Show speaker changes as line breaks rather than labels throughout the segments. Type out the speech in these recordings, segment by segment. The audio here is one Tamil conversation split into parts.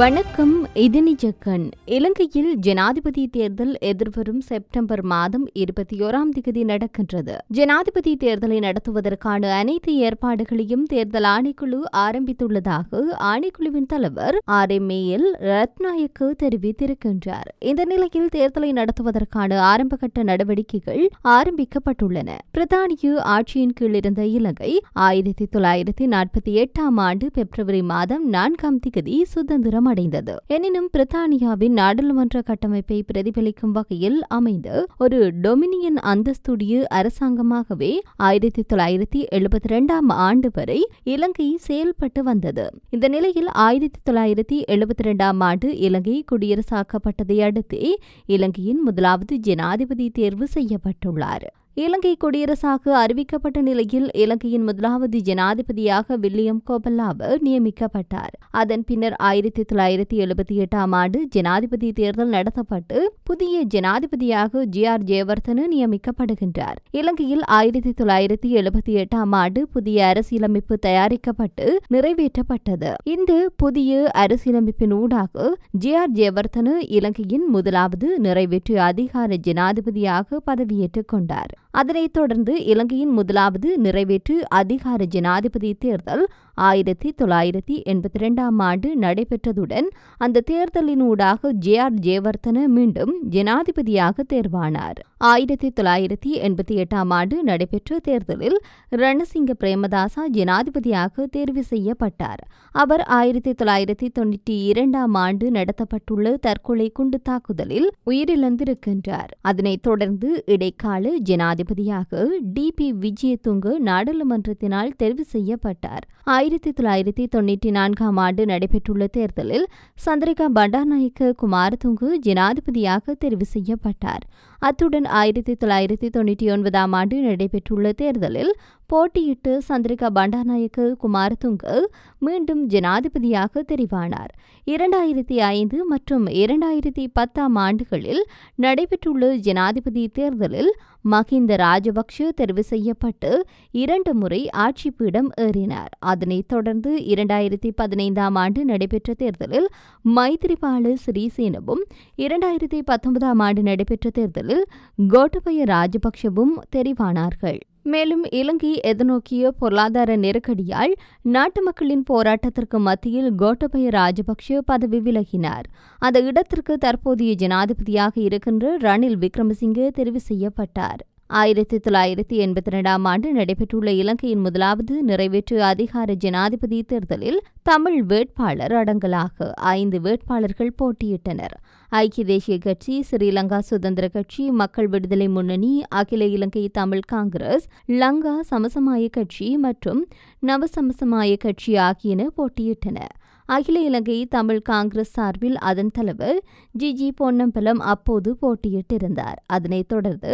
வணக்கம் இதனி ஜக்கன் இலங்கையில் ஜனாதிபதி தேர்தல் எதிர்வரும் செப்டம்பர் மாதம் இருபத்தி ஓராம் திகதி நடக்கின்றது ஜனாதிபதி தேர்தலை நடத்துவதற்கான அனைத்து ஏற்பாடுகளையும் தேர்தல் ஆணைக்குழு ஆரம்பித்துள்ளதாக ஆணைக்குழுவின் தலைவர் ஆர் எம் ஏல் ரத்நாயக்கு தெரிவித்திருக்கின்றார் இந்த நிலையில் தேர்தலை நடத்துவதற்கான ஆரம்பகட்ட நடவடிக்கைகள் ஆரம்பிக்கப்பட்டுள்ளன பிரதானிய ஆட்சியின் கீழ் இருந்த இலங்கை ஆயிரத்தி தொள்ளாயிரத்தி நாற்பத்தி எட்டாம் ஆண்டு பிப்ரவரி மாதம் நான்காம் திகதி சுதந்திரம் அடைந்தது எனினும் பிரித்தானியாவின் நாடாளுமன்ற கட்டமைப்பை பிரதிபலிக்கும் வகையில் அமைந்த ஒரு டொமினியன் அந்தஸ்துடைய அரசாங்கமாகவே ஆயிரத்தி தொள்ளாயிரத்தி எழுபத்தி இரண்டாம் ஆண்டு வரை இலங்கை செயல்பட்டு வந்தது இந்த நிலையில் ஆயிரத்தி தொள்ளாயிரத்தி எழுபத்தி இரண்டாம் ஆண்டு இலங்கை குடியரசாக்கப்பட்டதை அடுத்து இலங்கையின் முதலாவது ஜனாதிபதி தேர்வு செய்யப்பட்டுள்ளார் இலங்கை குடியரசாக அறிவிக்கப்பட்ட நிலையில் இலங்கையின் முதலாவது ஜனாதிபதியாக வில்லியம் கோபல்லாவ் நியமிக்கப்பட்டார் அதன் பின்னர் ஆயிரத்தி தொள்ளாயிரத்தி எழுபத்தி எட்டாம் ஆண்டு ஜனாதிபதி தேர்தல் நடத்தப்பட்டு புதிய ஜனாதிபதியாக ஜி ஆர் ஜெயவர்தன நியமிக்கப்படுகின்றார் இலங்கையில் ஆயிரத்தி தொள்ளாயிரத்தி எழுபத்தி எட்டாம் ஆண்டு புதிய அரசியலமைப்பு தயாரிக்கப்பட்டு நிறைவேற்றப்பட்டது இந்த புதிய அரசியலமைப்பின் ஊடாக ஜி ஆர் ஜெயவர்தன இலங்கையின் முதலாவது நிறைவேற்றிய அதிகார ஜனாதிபதியாக பதவியேற்றுக் கொண்டார் அதனைத் தொடர்ந்து இலங்கையின் முதலாவது நிறைவேற்று அதிகார ஜனாதிபதி தேர்தல் ஆயிரத்தி தொள்ளாயிரத்தி எண்பத்தி இரண்டாம் ஆண்டு நடைபெற்றதுடன் அந்த தேர்தலினூடாக ஜே ஆர் ஜெயவர்தன மீண்டும் ஜனாதிபதியாக தேர்வானார் ஆயிரத்தி தொள்ளாயிரத்தி எண்பத்தி எட்டாம் ஆண்டு நடைபெற்ற தேர்தலில் ரணசிங்க பிரேமதாசா ஜனாதிபதியாக தேர்வு செய்யப்பட்டார் அவர் ஆயிரத்தி தொள்ளாயிரத்தி தொண்ணூற்றி இரண்டாம் ஆண்டு நடத்தப்பட்டுள்ள தற்கொலை குண்டு தாக்குதலில் உயிரிழந்திருக்கின்றார் அதனைத் தொடர்ந்து இடைக்கால ஜனாதிபதியாக டி பி விஜயதுங்க நாடாளுமன்றத்தினால் தெரிவு செய்யப்பட்டார் ஆயிரத்தி தொள்ளாயிரத்தி தொன்னூற்றி நான்காம் ஆண்டு நடைபெற்றுள்ள தேர்தலில் சந்திரிகா பண்டாநாயக்க குமாரதுங்கு ஜனாதிபதியாக தெரிவு செய்யப்பட்டார் அத்துடன் ஆயிரத்தி தொள்ளாயிரத்தி தொன்னூற்றி ஒன்பதாம் ஆண்டு நடைபெற்றுள்ள தேர்தலில் போட்டியிட்டு சந்திரிகா பண்டாநாயக்கு குமாரதுங்க மீண்டும் ஜனாதிபதியாக தெரிவானார் இரண்டாயிரத்தி ஐந்து மற்றும் இரண்டாயிரத்தி பத்தாம் ஆண்டுகளில் நடைபெற்றுள்ள ஜனாதிபதி தேர்தலில் மஹிந்த ராஜபக்ஷ தெரிவு செய்யப்பட்டு இரண்டு முறை ஆட்சி பீடம் ஏறினார் அதனைத் தொடர்ந்து இரண்டாயிரத்தி பதினைந்தாம் ஆண்டு நடைபெற்ற தேர்தலில் மைத்ரிபால சிறிசேனவும் இரண்டாயிரத்தி பத்தொன்பதாம் ஆண்டு நடைபெற்ற தேர்தலில் கோட்டபய ராஜபக்ஷவும் தெரிவானார்கள் மேலும் இலங்கை எதிர்நோக்கிய பொருளாதார நெருக்கடியால் நாட்டு மக்களின் போராட்டத்திற்கு மத்தியில் கோட்டபய ராஜபக்ஷ பதவி விலகினார் அந்த இடத்திற்கு தற்போதைய ஜனாதிபதியாக இருக்கின்ற ரணில் விக்ரமசிங்கே தெரிவு செய்யப்பட்டார் ஆயிரத்தி தொள்ளாயிரத்தி எண்பத்தி இரண்டாம் ஆண்டு நடைபெற்றுள்ள இலங்கையின் முதலாவது நிறைவேற்று அதிகார ஜனாதிபதி தேர்தலில் தமிழ் வேட்பாளர் அடங்கலாக ஐந்து வேட்பாளர்கள் போட்டியிட்டனர் ஐக்கிய தேசிய கட்சி ஸ்ரீலங்கா சுதந்திர கட்சி மக்கள் விடுதலை முன்னணி அகில இலங்கை தமிழ் காங்கிரஸ் லங்கா சமசமாய கட்சி மற்றும் நவசமசமாய கட்சி ஆகியன போட்டியிட்டன அகில இலங்கை தமிழ் காங்கிரஸ் சார்பில் அதன் தலைவர் ஜி ஜி பொன்னம்பலம் அப்போது போட்டியிட்டிருந்தார் அதனைத் தொடர்ந்து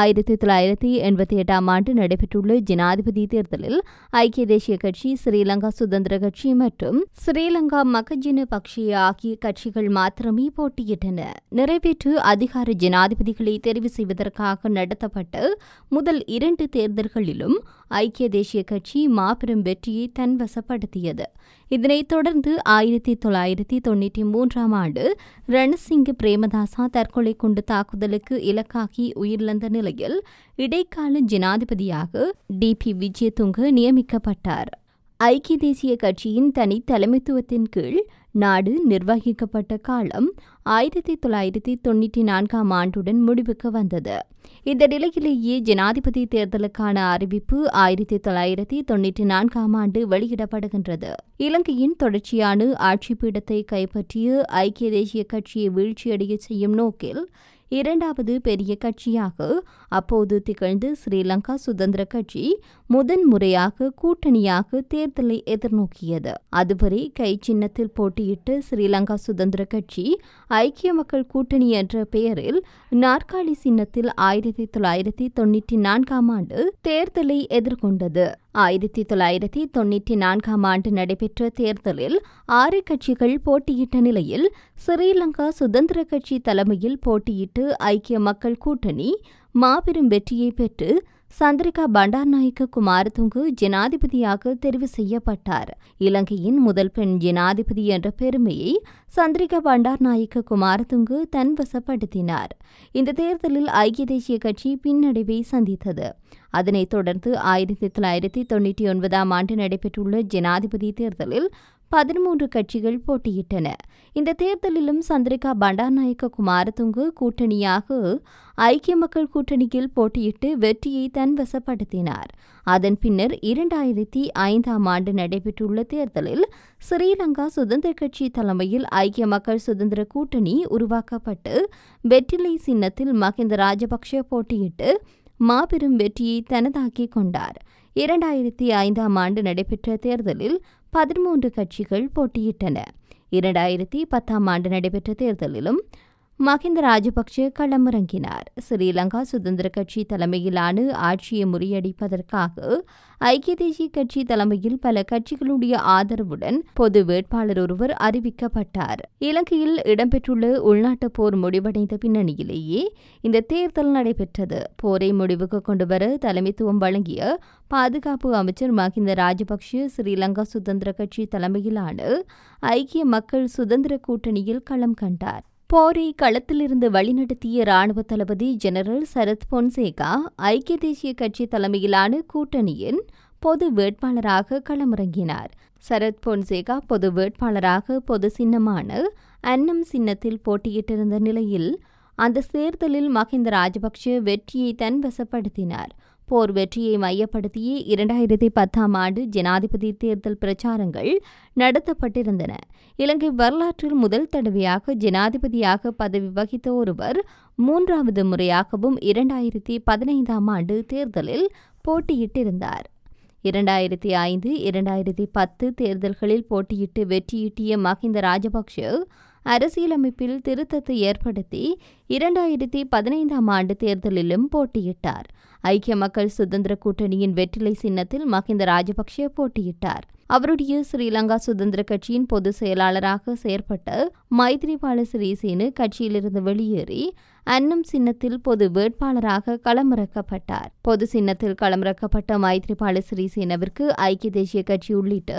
ஆயிரத்தி தொள்ளாயிரத்தி எண்பத்தி எட்டாம் ஆண்டு நடைபெற்றுள்ள ஜனாதிபதி தேர்தலில் ஐக்கிய தேசிய கட்சி ஸ்ரீலங்கா சுதந்திர கட்சி மற்றும் ஸ்ரீலங்கா மகஜின பக்ஷி ஆகிய கட்சிகள் மாத்திரமே போட்டியிட்டன நிறைவேற்று அதிகார ஜனாதிபதிகளை தெரிவு செய்வதற்காக நடத்தப்பட்ட முதல் இரண்டு தேர்தல்களிலும் ஐக்கிய தேசிய கட்சி மாபெரும் வெற்றியை தன்வசப்படுத்தியது இதனைத் தொடர்ந்து ஆயிரத்தி தொள்ளாயிரத்தி தொண்ணூற்றி மூன்றாம் ஆண்டு ரணசிங் பிரேமதாசா தற்கொலை குண்டு தாக்குதலுக்கு இலக்காகி உயிரிழந்த நிலையில் இடைக்கால ஜனாதிபதியாக டி பி விஜயதுங்க நியமிக்கப்பட்டார் ஐக்கிய தேசிய கட்சியின் தனி தலைமைத்துவத்தின் கீழ் நாடு நிர்வகிக்கப்பட்ட காலம் ஆயிரத்தி தொள்ளாயிரத்தி தொண்ணூற்றி நான்காம் ஆண்டுடன் முடிவுக்கு வந்தது இந்த நிலையிலேயே ஜனாதிபதி தேர்தலுக்கான அறிவிப்பு ஆயிரத்தி தொள்ளாயிரத்தி தொண்ணூற்றி நான்காம் ஆண்டு வெளியிடப்படுகின்றது இலங்கையின் தொடர்ச்சியான ஆட்சி பீடத்தை கைப்பற்றிய ஐக்கிய தேசிய கட்சியை வீழ்ச்சியடைய செய்யும் நோக்கில் இரண்டாவது பெரிய கட்சியாக அப்போது திகழ்ந்த ஸ்ரீலங்கா சுதந்திர கட்சி முதன் முறையாக கூட்டணியாக தேர்தலை எதிர்நோக்கியது அதுவரை கை சின்னத்தில் போட்டியிட்ட ஸ்ரீலங்கா சுதந்திர கட்சி ஐக்கிய மக்கள் கூட்டணி என்ற பெயரில் நாற்காலி சின்னத்தில் ஆயிரத்தி தொள்ளாயிரத்தி தொண்ணூற்றி நான்காம் ஆண்டு தேர்தலை எதிர்கொண்டது ஆயிரத்தி தொள்ளாயிரத்தி தொன்னூற்றி நான்காம் ஆண்டு நடைபெற்ற தேர்தலில் ஆறு கட்சிகள் போட்டியிட்ட நிலையில் ஸ்ரீலங்கா சுதந்திர கட்சி தலைமையில் போட்டியிட்டு ஐக்கிய மக்கள் கூட்டணி மாபெரும் வெற்றியை பெற்று சந்திரிகா பண்டார் நாயக்க குமாரதுங்கு ஜனாதிபதியாக தெரிவு செய்யப்பட்டார் இலங்கையின் முதல் பெண் ஜனாதிபதி என்ற பெருமையை சந்திரிகா பண்டார் நாயக்க குமாரதுங்கு தன்வசப்படுத்தினார் இந்த தேர்தலில் ஐக்கிய தேசிய கட்சி பின்னடைவை சந்தித்தது அதனைத் தொடர்ந்து ஆயிரத்தி தொள்ளாயிரத்தி தொண்ணூற்றி ஒன்பதாம் ஆண்டு நடைபெற்றுள்ள ஜனாதிபதி தேர்தலில் பதிமூன்று கட்சிகள் போட்டியிட்டன இந்த தேர்தலிலும் சந்திரிகா பண்டாநாயக்க குமாரதுங்கு கூட்டணியாக ஐக்கிய மக்கள் கூட்டணியில் போட்டியிட்டு வெற்றியை தன்வசப்படுத்தினார் அதன் பின்னர் இரண்டாயிரத்தி ஐந்தாம் ஆண்டு நடைபெற்றுள்ள தேர்தலில் ஸ்ரீலங்கா சுதந்திர கட்சி தலைமையில் ஐக்கிய மக்கள் சுதந்திர கூட்டணி உருவாக்கப்பட்டு வெற்றிலை சின்னத்தில் மகிந்த ராஜபக்ஷ போட்டியிட்டு மாபெரும் வெற்றியை தனதாக்கிக் கொண்டார் இரண்டாயிரத்தி ஐந்தாம் ஆண்டு நடைபெற்ற தேர்தலில் பதிமூன்று கட்சிகள் போட்டியிட்டன இரண்டாயிரத்தி பத்தாம் ஆண்டு நடைபெற்ற தேர்தலிலும் மகிந்த ராஜபக்ஷ களமிறங்கினார் ஸ்ரீலங்கா சுதந்திர கட்சி தலைமையிலான ஆட்சியை முறியடிப்பதற்காக ஐக்கிய தேசிய கட்சி தலைமையில் பல கட்சிகளுடைய ஆதரவுடன் பொது வேட்பாளர் ஒருவர் அறிவிக்கப்பட்டார் இலங்கையில் இடம்பெற்றுள்ள உள்நாட்டு போர் முடிவடைந்த பின்னணியிலேயே இந்த தேர்தல் நடைபெற்றது போரை முடிவுக்கு கொண்டுவர தலைமைத்துவம் வழங்கிய பாதுகாப்பு அமைச்சர் மகிந்த ராஜபக்ஷ ஸ்ரீலங்கா சுதந்திர கட்சி தலைமையிலான ஐக்கிய மக்கள் சுதந்திர கூட்டணியில் களம் கண்டார் போரை களத்திலிருந்து வழிநடத்திய ராணுவ தளபதி ஜெனரல் சரத் பொன்சேகா ஐக்கிய தேசிய கட்சி தலைமையிலான கூட்டணியின் பொது வேட்பாளராக களமிறங்கினார் சரத் பொன்சேகா பொது வேட்பாளராக பொது சின்னமான அன்னம் சின்னத்தில் போட்டியிட்டிருந்த நிலையில் அந்த தேர்தலில் மஹிந்த ராஜபக்ஷ வெற்றியை வசப்படுத்தினார் போர் வெற்றியை மையப்படுத்தியே இரண்டாயிரத்தி பத்தாம் ஆண்டு ஜனாதிபதி தேர்தல் பிரச்சாரங்கள் நடத்தப்பட்டிருந்தன இலங்கை வரலாற்றில் முதல் தடவையாக ஜனாதிபதியாக பதவி வகித்த ஒருவர் மூன்றாவது முறையாகவும் இரண்டாயிரத்தி பதினைந்தாம் ஆண்டு தேர்தலில் போட்டியிட்டிருந்தார் இரண்டாயிரத்தி ஐந்து இரண்டாயிரத்தி பத்து தேர்தல்களில் போட்டியிட்டு வெற்றியீட்டிய மஹிந்த ராஜபக்ஷ அரசியலமைப்பில் திருத்தத்தை ஏற்படுத்தி இரண்டாயிரத்தி பதினைந்தாம் ஆண்டு தேர்தலிலும் போட்டியிட்டார் ஐக்கிய மக்கள் சுதந்திர கூட்டணியின் வெற்றிலை சின்னத்தில் மஹிந்த ராஜபக்ஷ போட்டியிட்டார் அவருடைய ஸ்ரீலங்கா சுதந்திர கட்சியின் பொதுச் செயலாளராக செயற்பட்ட மைத்ரிபால சிறிசேனு கட்சியிலிருந்து வெளியேறி அன்னம் சின்னத்தில் பொது வேட்பாளராக களமிறக்கப்பட்டார் பொது சின்னத்தில் களமிறக்கப்பட்ட மைத்ரிபால சிறிசேனவிற்கு ஐக்கிய தேசிய கட்சி உள்ளிட்ட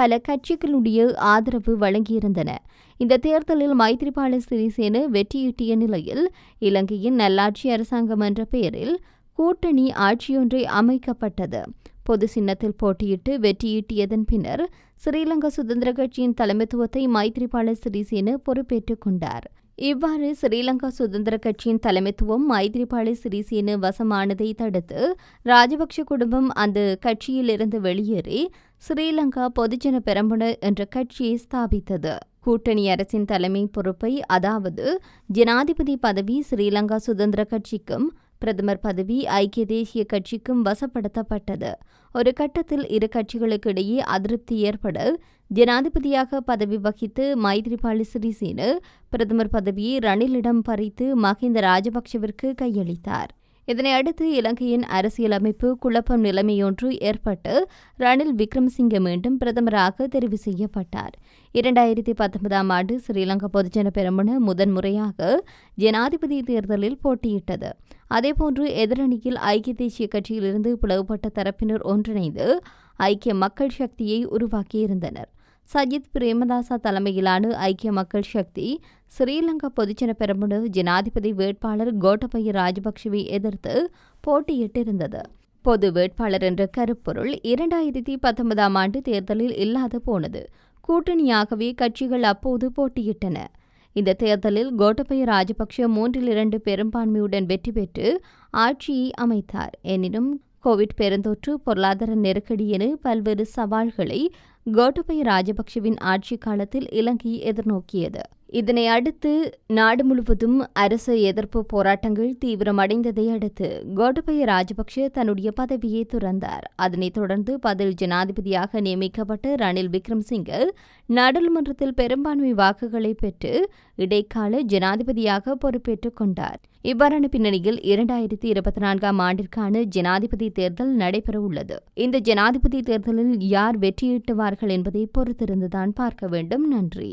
பல கட்சிகளுடைய ஆதரவு வழங்கியிருந்தன இந்த தேர்தலில் மைத்ரிபால சிறிசேனு வெற்றியீட்டிய நிலையில் இலங்கையின் நல்லாட்சி அரசாங்கம் என்ற பெயரில் கூட்டணி ஆட்சியொன்றை அமைக்கப்பட்டது பொது சின்னத்தில் போட்டியிட்டு வெற்றியீட்டியதன் பின்னர் ஸ்ரீலங்கா சுதந்திர கட்சியின் தலைமைத்துவத்தை மைத்ரிபால சிறிசேன பொறுப்பேற்றுக் கொண்டார் இவ்வாறு ஸ்ரீலங்கா சுதந்திர கட்சியின் தலைமைத்துவம் மைத்ரிபால சிறிசேன வசமானதை தடுத்து ராஜபக்ஷ குடும்பம் அந்த கட்சியிலிருந்து வெளியேறி ஸ்ரீலங்கா பொதுஜன பெரம்புன என்ற கட்சியை ஸ்தாபித்தது கூட்டணி அரசின் தலைமை பொறுப்பை அதாவது ஜனாதிபதி பதவி ஸ்ரீலங்கா சுதந்திர கட்சிக்கும் பிரதமர் பதவி ஐக்கிய தேசிய கட்சிக்கும் வசப்படுத்தப்பட்டது ஒரு கட்டத்தில் இரு கட்சிகளுக்கு இடையே அதிருப்தி ஏற்பட ஜனாதிபதியாக பதவி வகித்து மைத்ரிபால சிறிசேன பிரதமர் பதவியை ரணிலிடம் பறித்து மஹிந்த ராஜபக்சவிற்கு கையளித்தார் இதனையடுத்து இலங்கையின் அரசியலமைப்பு குழப்பம் நிலைமையொன்று ஏற்பட்டு ரணில் விக்ரம்சிங்கே மீண்டும் பிரதமராக தெரிவு செய்யப்பட்டார் இரண்டாயிரத்தி பத்தொன்பதாம் ஆண்டு ஸ்ரீலங்கா பொதுஜன பெரமுன முதன்முறையாக ஜனாதிபதி தேர்தலில் போட்டியிட்டது அதேபோன்று எதிரணியில் ஐக்கிய தேசிய கட்சியிலிருந்து பிளவுபட்ட தரப்பினர் ஒன்றிணைந்து ஐக்கிய மக்கள் சக்தியை உருவாக்கியிருந்தனர் சஜித் பிரேமதாசா தலைமையிலான ஐக்கிய மக்கள் சக்தி ஸ்ரீலங்கா பொதுஜன பெரமுன ஜனாதிபதி வேட்பாளர் கோட்டபய ராஜபக்சவை எதிர்த்து போட்டியிட்டிருந்தது பொது வேட்பாளர் என்ற கருப்பொருள் இரண்டாயிரத்தி பத்தொன்பதாம் ஆண்டு தேர்தலில் இல்லாது போனது கூட்டணியாகவே கட்சிகள் அப்போது போட்டியிட்டன இந்த தேர்தலில் கோட்டபய ராஜபக்ஷ மூன்றில் இரண்டு பெரும்பான்மையுடன் வெற்றி பெற்று ஆட்சியை அமைத்தார் எனினும் கோவிட் பெருந்தொற்று பொருளாதார நெருக்கடி என பல்வேறு சவால்களை கோட்டபய ராஜபக்சவின் ஆட்சிக் காலத்தில் இலங்கை எதிர்நோக்கியது இதனை அடுத்து நாடு முழுவதும் அரசு எதிர்ப்பு போராட்டங்கள் தீவிரமடைந்ததை அடுத்து கோட்டபய ராஜபக்ஷ தன்னுடைய பதவியை துறந்தார் அதனைத் தொடர்ந்து பதில் ஜனாதிபதியாக நியமிக்கப்பட்ட ரணில் விக்ரம்சிங்க நாடாளுமன்றத்தில் பெரும்பான்மை வாக்குகளை பெற்று இடைக்கால ஜனாதிபதியாக பொறுப்பேற்றுக் கொண்டார் இவ்வாறான பின்னணியில் இரண்டாயிரத்தி இருபத்தி நான்காம் ஆண்டிற்கான ஜனாதிபதி தேர்தல் நடைபெறவுள்ளது இந்த ஜனாதிபதி தேர்தலில் யார் வெற்றியிட்டுவார்கள் என்பதை பொறுத்திருந்துதான் பார்க்க வேண்டும் நன்றி